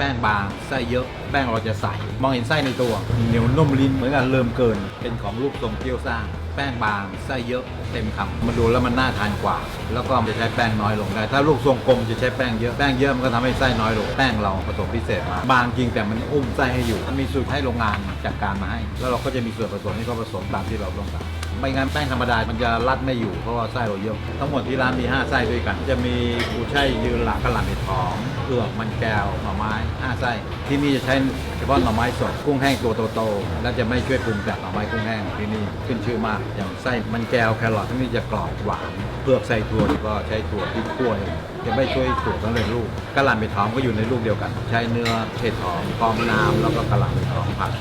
แป้งบางไส้เยอะแป้งเราจะใส มองเห็นไส้ในตัวเหนียวนุ่มลิ้นเหมือนกันเริ่มเกิน เป็นของรูปทรงเกี๊ยวซ่า แป้งบางไส้เยอะเต็มคำมันดูแล้วมันน่าทานกว่า แล้วก็จะใช้แป้งน้อยลงได้ ถ้าลูกทรงกลมจะใช้แป้งเยอะแป้งเยอะมันก็ทำให้ไส้น้อยลงแป้งเราผสมพิเศษมาบางจริงแต่มันอุ้มไส้ให้อยู่มันมีสูตรให้โรงงานจัดการมาให้ แล้วเราก็จะมีส่วนผสมที่เขาผสมตามที่เราต้องการไม่งั้นแป้งธรรมดา มันจะรัดไม่อยู่เพราะว่าไส้เราเยอะ ทั้งหมดที่ร้านมี 5 ไส้ด้วยกัน จะมีกูช่ายยืนหลักกะหล่ำเห็ดหอมเผือกมันแก้วหน่อไม้ 5 ไส้ ที่นี่จะใช้เฉพาะหน่อไม้สด กุ้งแห้งตัวโตๆ และจะไม่ช่วยปรุงแต่หน่อไม้กุ้งแห้งที่นี่ขึ้นชื่อมากอย่างไส้มันแก้วแครอทที่นี่จะกรอบหวานเปลือกไส้ถั่วก็ใช้ถั่วที่คั่วเองจะไม่ช่วยถั่วต้องเลยลูกกะหล่ำไปท้อมก็อยู่ในลูกเดียวกัน ใช้เนื้อเห็ดหอมพร้อมน้ำแล้วก็กะหล่ำไปท้อมผัด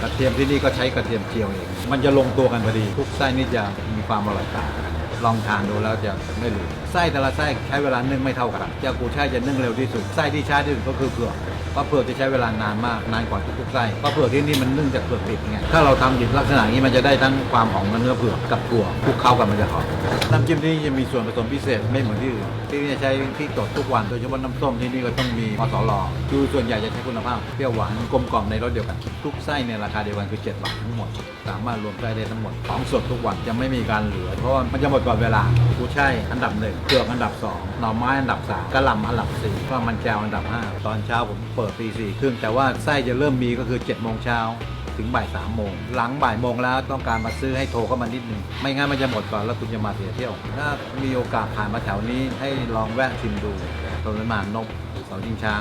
กระเทียมที่นี่ก็ใช้กระเทียมเจียวเอง มันจะลงตัวกันพอดี ทุกไส้นี่จะมีความอร่อยต่างกัน ลองทานดูแล้วจะไม่ลืมไส้แต่ละไส้ใช้เวลานึ่งไม่เท่ากันเจ้ากูช่ายจะนึ่งเร็วที่สุดไส้ที่ช้าที่สุดก็คือเผือกเพราะเผือกจะใช้เวลานานมากนานกว่าทุกๆไส้เพราะเผือกที่นี่มันนึ่งจากเผือกดิบไงถ้าเราทำดิบลักษณะนี้มันจะได้ทั้งความหอมของเนื้อเผือกกับถั่วคลุกเข้ากันมันจะหอมน้ำจิ้มที่นี่จะมีส่วนผสมพิเศษไม่เหมือนที่อื่นที่นี่ใช้พริกสดทุกวันโดยเฉพาะน้ำส้มที่นี่ก็ต้องมีอสลอคือส่วนใหญ่จะใช้คุณภาพเปรี้ยวหวานกลมกล่อมในรสเดียวกันทุกไส้ในราคาเดียวกันคือ7บาททั้งหมด สามารถรวมไส้ได้ทั้งหมดของสดทุกวันจะไม่มีการเหลือเพราะว่ามันจะหมดก่อนเวลากูช่ายอันดับหนึ่งเผือกอันดับสองหน่อไม้อันดับสามกะหล่ำอันดับสี่ก็มันแก้วอันดับห้าตอนเช้าผมเปิดตีสี่ครึ่งแต่ว่าไส้จะเริ่มมีก็คือ7จ็ดโมงเช้าถึงบ่ายสามโมง หลังบ่ายโมงแล้วต้องการมาซื้อให้โทรเข้ามานิดนึง ไม่งั้นมันจะหมดก่อนแล้วคุณจะมาเสียเที่ยว ถ้ามีโอกาสผ่านมาแถวนี้ให้ลองแวะชิมดูตรงนั้นมานนกเสาชิงช้า